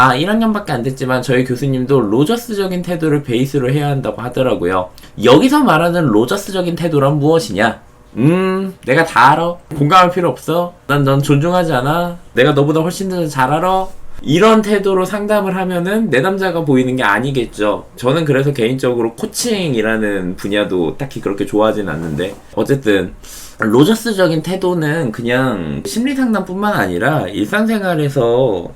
아 1학년밖에 안 됐지만 저희 교수님도 로저스적인 태도를 베이스로 해야 한다고 하더라고요. 여기서 말하는 로저스적인 태도란 무엇이냐? 음, 내가 다 알아. 공감할 필요 없어. 난 넌 존중하지 않아. 내가 너보다 훨씬 더 잘 알아. 이런 태도로 상담을 하면은 내 남자가 보이는 게 아니겠죠. 저는 그래서 개인적으로 코칭이라는 분야도 딱히 그렇게 좋아하진 않는데 어쨌든 로저스적인 태도는 그냥 심리 상담뿐만 아니라 일상생활에서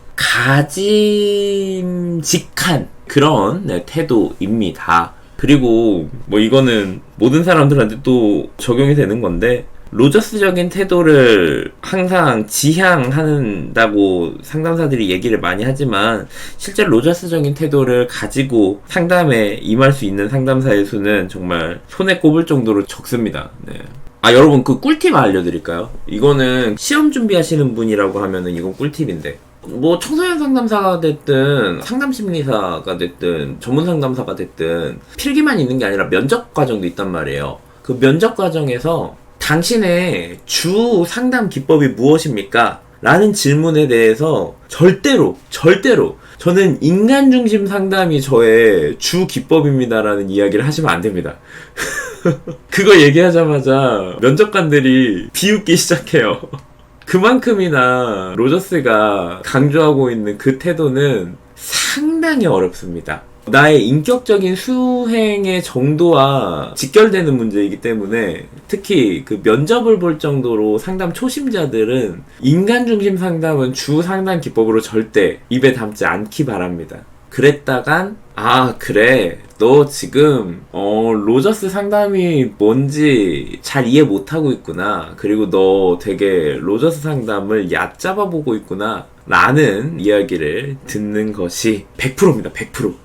가짐직한 그런 네, 태도입니다. 그리고 뭐 이거는 모든 사람들한테 또 적용이 되는 건데 로저스적인 태도를 항상 지향한다고 상담사들이 얘기를 많이 하지만 실제 로저스적인 태도를 가지고 상담에 임할 수 있는 상담사의 수는 정말 손에 꼽을 정도로 적습니다. 네. 아 여러분 그 꿀팁 알려드릴까요? 이거는 시험 준비하시는 분이라고 하면은 이건 꿀팁인데 뭐 청소년 상담사가 됐든 상담 심리사가 됐든 전문 상담사가 됐든 필기만 있는 게 아니라 면접 과정도 있단 말이에요. 그 면접 과정에서 당신의 주 상담 기법이 무엇입니까? 라는 질문에 대해서 절대로 절대로 저는 인간 중심 상담이 저의 주 기법입니다라는 이야기를 하시면 안 됩니다. 그거 얘기하자마자 면접관들이 비웃기 시작해요. 그만큼이나 로저스가 강조하고 있는 그 태도는 상당히 어렵습니다. 나의 인격적인 수행의 정도와 직결되는 문제이기 때문에 특히 그 면접을 볼 정도로 상담 초심자들은 인간 중심 상담은 주 상담 기법으로 절대 입에 담지 않기 바랍니다. 그랬다간 아 그래. 너 지금 어 로저스 상담이 뭔지 잘 이해 못하고 있구나. 그리고 너 되게 로저스 상담을 얕잡아 보고 있구나. 라는 이야기를 듣는 것이 100%입니다 100%